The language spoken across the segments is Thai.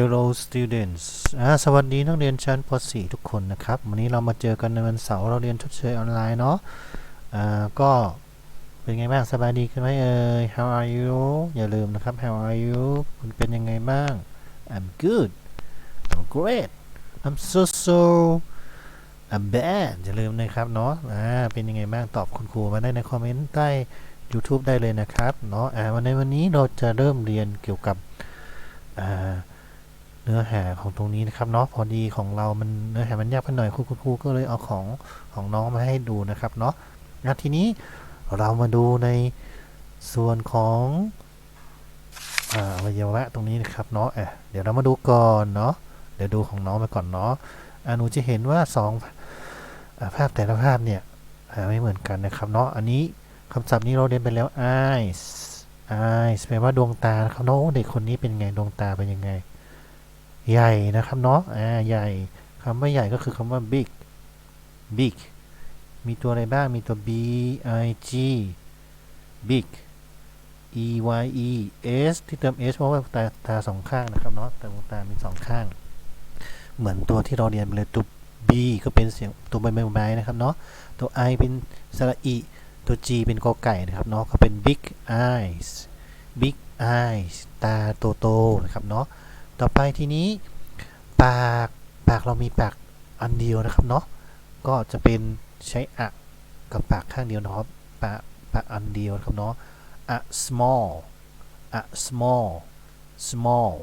Hello students อ่าสวัสดีนักเรียนชั้นป .4 ทุกคนนะครับ วันนี้เรามาเจอกันในวันเสาร์เราเรียนชดเชยออนไลน์เนาะอ่าก็เป็นไงบ้างสบายดีขึ้นไหมเอ่ย How are you อย่าลืมนะครับ How are you คุณเป็นยังไงบ้าง I'm good I'm great I'm so so I'm bad อย่าลืมนะครับเนาะอ่าเป็นยังไงบ้างตอบคุณครูมาได้ในคอมเมนต์ใต้ YouTube ได้เลยนะครับเนาะอ่าวันในวันนี้เราจะเริ่มเรียนเกี่ยวกับอ่า เนื้อหาของตรงนี้นะครับเนาะพอดีของเรามันเนื้อหามันยากไปหน่อยครูครูก็เลยเอาของของน้องมาให้ดูนะครับเนาะทีนี้เรามาดูในส่วนของอวัยวะตรงนี้นะครับเนาะเดี๋ยวเรามาดูก่อนเนาะเดี๋ยวดูของน้องไปก่อนเนาะอาหนูจะเห็นว่าสองภาพแต่ละภาพเนี่ยไม่เหมือนกันนะครับเนาะอันนี้คำศัพท์นี้เราเรียนไปแล้ว eyes eyes แปลว่าดวงตานะครับเนาะเด็กคนนี้เป็นไงดวงตาเป็นยังไง ใหญ่นะครับเนาะอ่าใหญ่คำว่าใหญ่ก็คือคำว่า big big มีตัวอะไรบ้าง มีตัว b i g big e y e s ที่เติม s เพราะว่าตาตาสองข้างนะครับเนาะแต่ดวงตามีสองข้าง เหมือนตัวที่เราเรียนไปเลยตัว b ก็เป็นเสียงตัวใบไม้นะครับเนาะตัว i เป็นสระอีตัว g เป็นกอไก่นะครับเนาะก็เป็น big eyes big eyes ตาโตๆนะครับเนาะ ต่อไปทีนี้ปากปากเรามีปากอันเดียวนะครับเนาะก็จะเป็นใช้อะกับปากข้างเดียวนะครับปากปากอันเดียวนะครับเนาะ a small a small small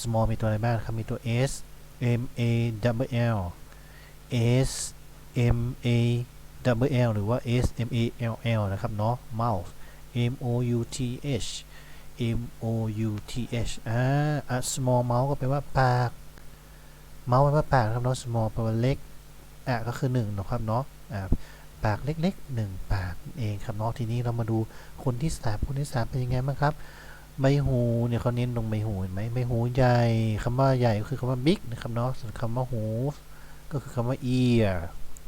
small มีตัวอะไรบ้างครับมีตัว s m a w l s m a w l หรือว่า s m a l l นะครับเนาะ mouth m o u t h M O U T H อ่า small mouse ก็แปลว่าปาก mouse แปลว่าปากครับเนาะ small แปลว่าเล็ก อะก็คือหนึ่งนะครับเนาะ อ่าปากเล็กๆหนึ่งปากเองครับเนาะทีนี้เรามาดูคนที่สามคนที่สามเป็นยังไงบ้างครับใบหูเนี่ยเขาเน้นตรงใบหูเห็นไหมใบหูใหญ่คำว่าใหญ่ก็คือคำว่า big นะครับเนาะส่วนคำว่าหู ก็คือคำว่า ear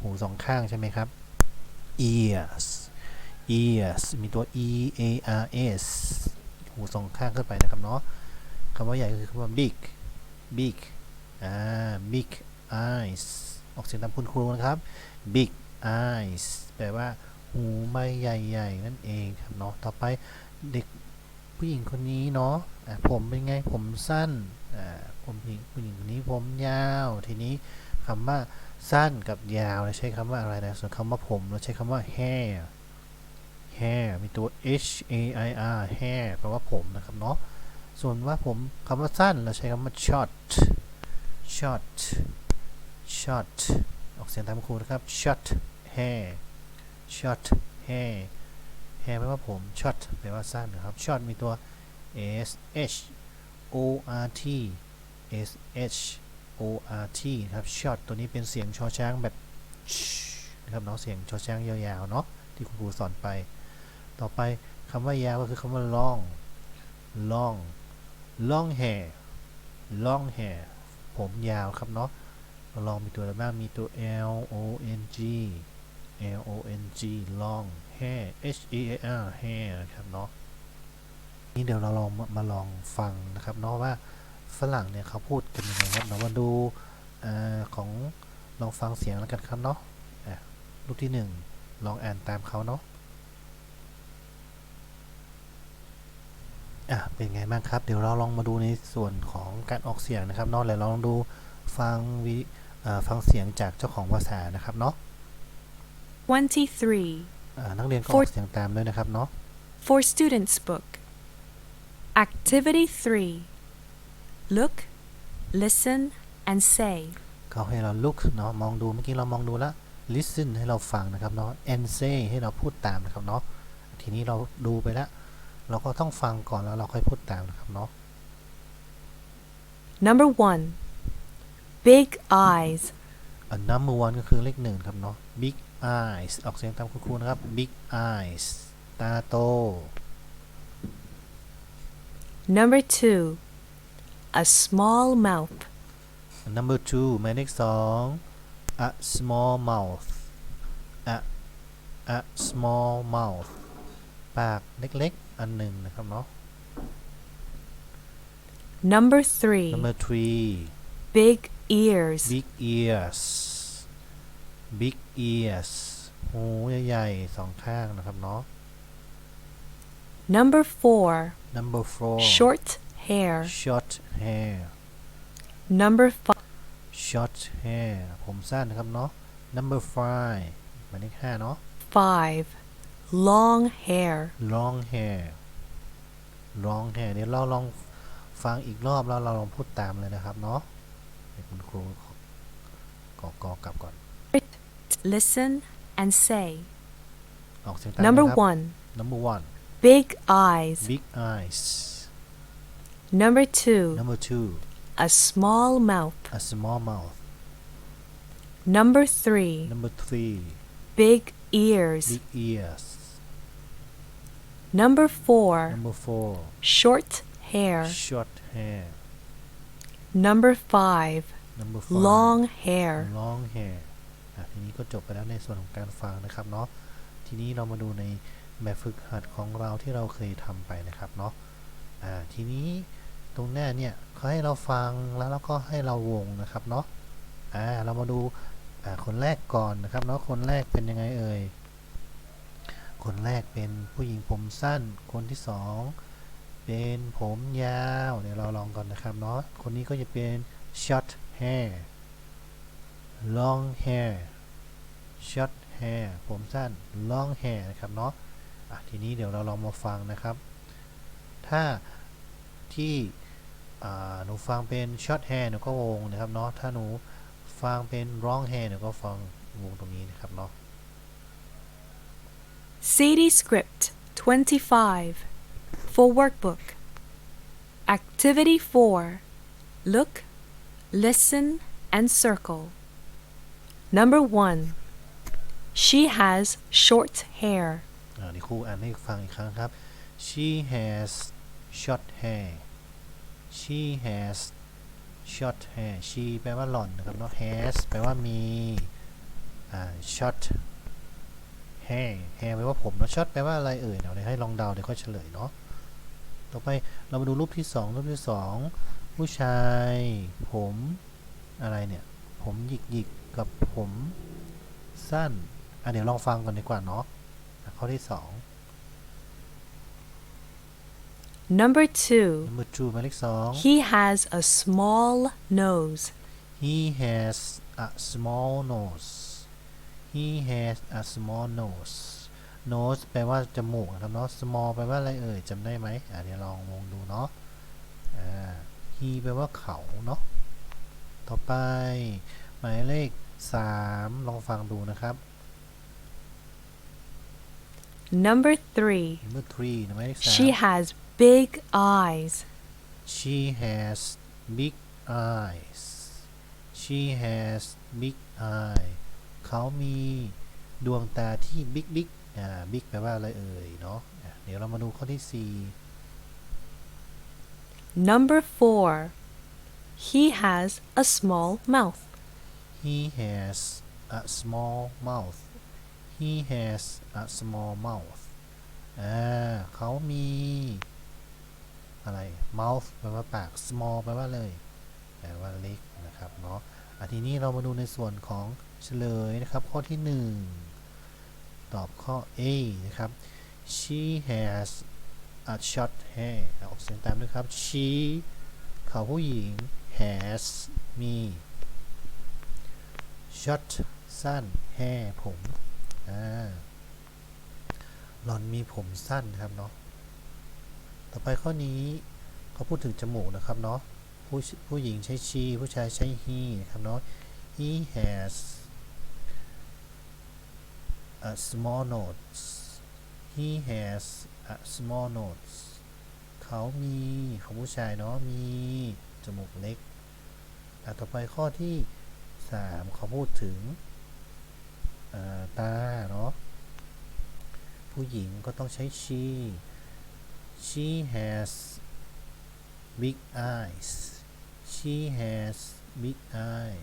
หูสองข้างใช่ไหมครับ ears ears มีตัว e a r s หูสองข้างขึ้นไปนะครับเนาะคำว่าใหญ่คือคำว่า big big อ่า big eyes ออกเสียงตามคุณครูนะครับ big eyes แปลว่าหูใบใหญ่ๆนั่นเองครับเนาะต่อไปเด็กผู้หญิงคนนี้เนาะผมเป็นไงผมสั้นอ่าผมผู้หญิงผู้หญิงคนนี้ผมยาว ทีนี้คำว่าสั้นกับยาวเราใช้คำว่าอะไรนะส่วนคำว่าผมเราใช้คำว่า hair hair มีตัว h a i r hair แปลว่าผมนะครับเนาะ ส่วนว่าผมคำว่าสั้นเราใช้คำว่า short short short ออกเสียงตามครูนะครับ short hair short hair hair แปลว่าผม short แปลว่าสั้นนะครับ short มีตัว s h o r t s h o r t ครับ short ตัวนี้เป็นเสียงชอช้างแบบนะครับเนาะเสียงชอช้างยาวๆเนาะที่คุณครูสอนไป ต่อไปคำว่ายาวก็คือคำว่า long long long hair long hair ผมยาวครับเนาะลองมีตัวอะไรบ้าง มีตัว L O N G L O N G long hair H E A R hair ครับเนาะนี่เดี๋ยวเราลองมามาลองฟังนะครับเนาะว่าฝรั่งเนี่ยเขาพูดกันยังไงครับเรามาดูอของลองฟังเสียงแล้วกันครับเนาะอะรูปที่หนึ่งลองอ่านตามเขาเนาะ อะเป็นไงบ้างครับ เดี๋ยวเราลองมาดูในส่วนของการออกเสียงนะครับเนาะแล้วลองดูฟังวิอ่าฟังเสียงจากเจ้าของภาษานะครับเนาะ 23. อ่านักเรียนก็อ For- อกเสียงตามด้วยนะครับเนาะ For Students Book. Activity 3. Look, listen, and say. เขาให้เรา look เนาะมองดูเมื่อกี้เรามองดูแล้ว listen ให้เราฟังนะครับเนาะ and say ให้เราพูดตามนะครับเนาะทีนี้เราดูไปแล้ว เราก็ต้องฟังก่อนแล้วเราค่อยพูดตามนะครับเนาะ Number 1. Big eyes. อัน number one ก็คือเลขหนึ่งครับเนาะ big eyes ออกเสียงตามคุณครูนะครับ big eyes ตาโต Number 2. A small mouth. number two หมายเลขสอง a small mouth a a small mouth ปากเล็กๆ อันหนึ่งนะครับเนาะ Number three, number three big ears. big ears big ears หูใหญ่ๆสองข้างนะครับเนาะ Number four, number four short hair. short hair Number five, short hair ผมสั้นนะครับเนาะ number five หมายเลขห้าเนาะ five, long hair. long hair long hair เดี๋ยวเราลองฟังอีกรอบแล้วเราลองพูดตามเลยนะครับเนาะเดี๋ยวคุณครูขอกอกอกลับก่อน Listen and say. ออกเสียงตาม Number นะครับ one, number one big eyes. big eyes Number two, number two a small mouth. a small mouth Number three, number three big ears. big ears Number four, number four short hair. short hair Number five, number five long hair. long hair อะทีนี้ก็จบไปแล้วในส่วนของการฟังนะครับเนาะ ทีนี้เรามาดูในแบบฝึกหัดของเราที่เราเคยทำไปนะครับเนาะ อ่า ทีนี้ตรงหน้าเนี่ยเขาให้เราฟังแล้วเราก็ให้เราวงนะครับเนาะ อ่า เรามาดู อ่า คนแรกก่อนนะครับเนาะ คนแรกเป็นยังไงเอ่ย คนแรกเป็นผู้หญิงผมสั้น คนที่สองเป็นผมยาว เดี๋ยวเราลองก่อนนะครับเนาะ คนนี้ก็จะเป็น short hair long hair short hair ผมสั้น long hair นะครับเนาะะทีนี้เดี๋ยวเราลองมาฟังนะครับ ถ้าที่หนูฟังเป็น short hair หนูก็วงนะครับเนาะ ถ้าหนูฟังเป็น long hair หนูก็ฟังวงตรงนี้นะครับเนาะ CD script 25 for workbook. Activity 4. Look, listen, and circle. Number 1. She has short hair. อ่าเดี๋ยวครูอ่านให้ฟังอีกครั้งครับ she has short hair she has short hair she แปลว่าหล่อนนะครับเนาะ has แปลว่ามีอ่า short hair hair แปลว่าผมเนาะ short แปลว่าอะไรเอ่ยเดี๋ยวให้ลองเดาเดี๋ยวค่อยเฉลยเนาะต่อไปเรามาดูรูปที่สองรูปที่สองผู้ชาย ผมอะไรเนี่ย ผมหยิกหยิกๆกับผมสั้นอะเดี๋ยวลองฟังก่อนดีกว่าเนาะอะข้อที่สอง Number 2. number two หมายเลขสอง He has a small nose. he has a small nose he has a small nose nose แปลว่าจมูกนะครับเนาะ small แปลว่าอะไรเอ่ยจำได้ไหมอะเดี๋ยวลองมองดูเนาะอ่า he แปลว่าเขาเนาะ ต่อไป หมายเลขสามลองฟังดูนะครับ Number 3. number three หมายเลขสาม She has big eyes. She has big eyes. She has big eye. เขามีดวงตาที่ big big อ่า big แปลว่าอะไรเอ่ยเนาะอะเดี๋ยวเรามาดูข้อที่ Number 4. He has a small mouth. 4 He has a small mouth. He has a small mouth. อ่าเขามี อะไร mouth แปลว่าปาก small แปลว่าเลย แปลว่าเล็กนะครับเนาะอะทีนี้เรามาดูในส่วนของ เฉลยนะครับ ข้อที่ 1 ตอบข้อ A นะครับ she has a short hair ออกเสียงตามด้วยครับ she เขาผู้หญิง has มี short สั้น hair ผมอ่าหล่อนมีผมสั้นครับเนาะ ต่อไปข้อนี้เขาพูดถึงจมูกนะครับเนาะ ผู้ผู้หญิงใช้ she ผู้ชายใช้ he นะครับเนาะ he has a small nose he has a small nose เขามีของผู้ชายเนาะมี จมูกเล็กอะต่อไปข้อที่ 3 เขาพูดถึงาตาเนาะผู้หญิงก็ต้องใช้ she she has big eyes she has big eye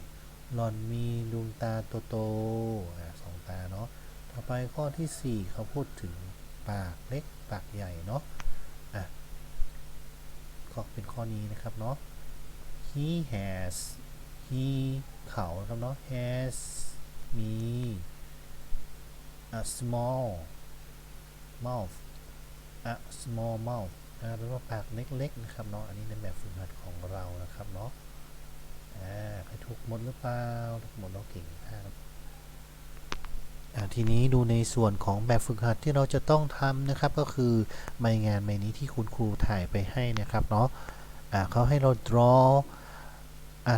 หล่อนมีดวงตาโตๆอะสองตาเนาะ ต่อไปข้อที่ 4 เขาพูดถึงปากเล็กปากใหญ่เนาะอะก็เป็นข้อนี้นะครับเนาะ he has he เขาครับเนาะ has มี a small mouth a small mouth นะแปลว่าปากเล็กๆนะครับเนาะ อันนี้ในแบบฝึกหัดของเรานะครับเนาะ อ่าใครถูกหมดหรือเปล่า ถูกหมดเราเก่งมากครับ ทีนี้ดูในส่วนของแบบฝึกหัดที่เราจะต้องทำนะครับ ก็คือใบงานใบนี้ที่คุณครูถ่ายไปให้นะครับเนาะเขาให้เรา draw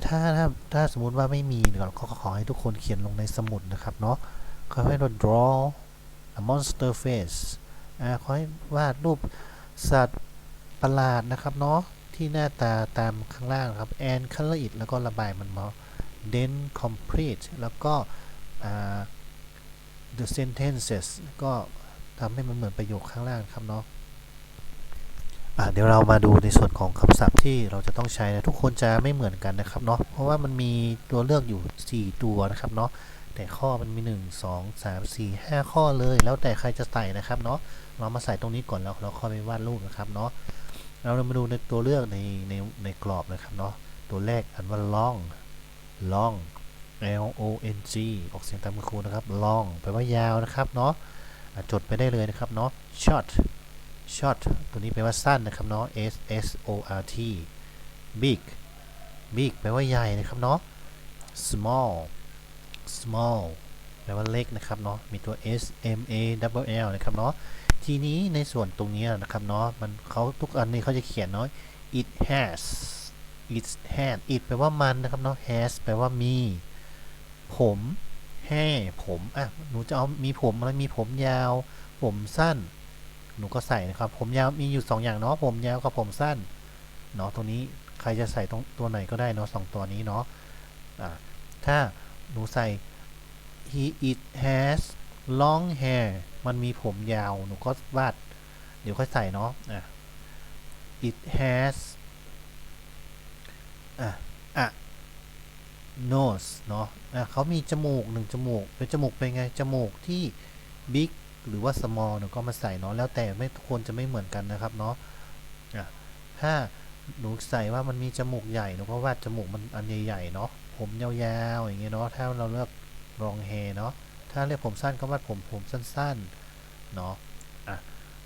ถ้าถ้าถ้าสมมุติว่าไม่มีเดี๋ยวเขาก็ขอให้ทุกคนเขียนลงในสมุดนะครับเนาะเขาให้เรา draw a monster face เขาให้วาดรูปสัตว์ประหลาดนะครับเนาะที่หน้าตาตามข้างล่างครับ and color it แล้วก็ระบายมันมา then complete แล้วก็อ่า the sentences ก็ทำให้มันเหมือนประโยคข้างล่างครับเนาะอะเดี๋ยวเรามาดูในส่วนของคำศัพท์ที่เราจะต้องใช้นะทุกคนจะไม่เหมือนกันนะครับเนาะเพราะว่ามันมีตัวเลือกอยู่ 4 ตัวนะครับเนาะแต่ข้อมันมี 1 2 3 4 5 ข้อเลย แล้วแต่ใครจะใส่นะครับเนาะเรามาใส่ตรงนี้ก่อนแล้วเราค่อยไปวาดรูปนะครับเนาะเรามาดูในตัวเลือกในในในกรอบนะครับเนาะตัวแรกอันว่า long long L O N G ออกเสียงตามคุณครูนะครับ long แปลว่ายาวนะครับเนาะจดไปได้เลยนะครับเนาะ short short ตัวนี้แปลว่าสั้นนะครับเนาะ S S O R T big big แปลว่าใหญ่นะครับเนาะ small small แปลว่าเล็กนะครับเนาะ มีตัว S M A double L นะครับเนาะ ทีนี้ในส่วนตรงนี้นะครับเนาะ มันเขาทุกอันนี้เขาจะเขียนเนาะ it has it has it แปลว่ามันนะครับเนาะ has แปลว่ามี ผมแห่ผมอะหนูจะเอามีผมอะไรมีผมยาว ผมสั้น หนูก็ใส่นะครับ ผมยาวมีอยู่ 2 อย่างเนาะผมยาวกับผมสั้นเนาะตรงนี้ใครจะใส่ตรงตัวไหนก็ได้เนาะสองตัวนี้เนาะอ่าถ้าหนูใส่ he it has long hair มันมีผมยาวหนูก็วาดเดี๋ยวค่อยใส่เนาะอะ it has อะอะ nose เนาะอะเขามีจมูกหนึ่งจมูก เป็นจมูกเป็นไง จมูกที่ big หรือว่า small หนูก็มาใส่เนาะ แล้วแต่ไม่ทุกคนจะไม่เหมือนกันนะครับเนาะอะถ้าหนูใส่ว่ามันมีจมูกใหญ่หนูก็วาดจมูกมันอันใหญ่ๆเนาะ ผมยาวๆอย่างเงี้ยเนาะ ถ้าเราเลือกรองเฮเนาะ ถ้าเลือกผมสั้นก็วาดผมผมสั้นๆ เนาะ อะ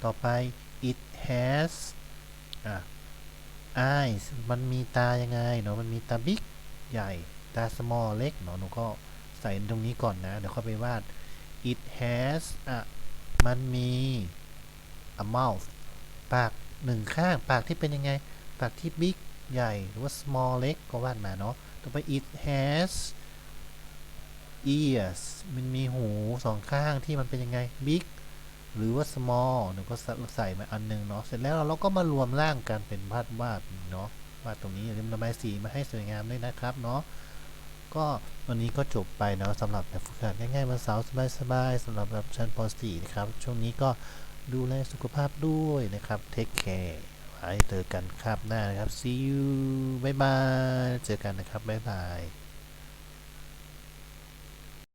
ต่อไป it has อะ eyes มันมีตายังไงเนาะ มันมีตา big ใหญ่ ตา small เล็กเนาะหนูก็ใส่ตรงนี้ก่อนนะ เดี๋ยวค่อยไปวาด it has อะมันมี a mouth ปากหนึ่งข้าง ปากที่เป็นยังไง ปากที่ big ใหญ่ หรือว่า small เล็กก็วาดมาเนาะต่อไป it has ears มันมีหูสองข้างที่มันเป็นยังไง big หรือว่า small หนูก็ใส่มาอันหนึงเนาะ เสร็จแล้วเราก็มารวมร่างกันเป็นวาดวาดเนาะ วาดตรงนี้อย่าลืมระบายสีมาให้สวยงามด้วยนะครับเนาะ ก็วันนี้ก็จบไปเนาะสำหรับแบบฝึกหัดง่ายๆวันเสาร์สบายๆสำหรับแบบชั้นป .4 นะครับ ช่วงนี้ก็ดูแลสุขภาพด้วยนะครับเทคแคร์ไว้เจอกันครับหน้านะครับ see you บ๊ายบายเจอกันนะครับบ๊ายบาย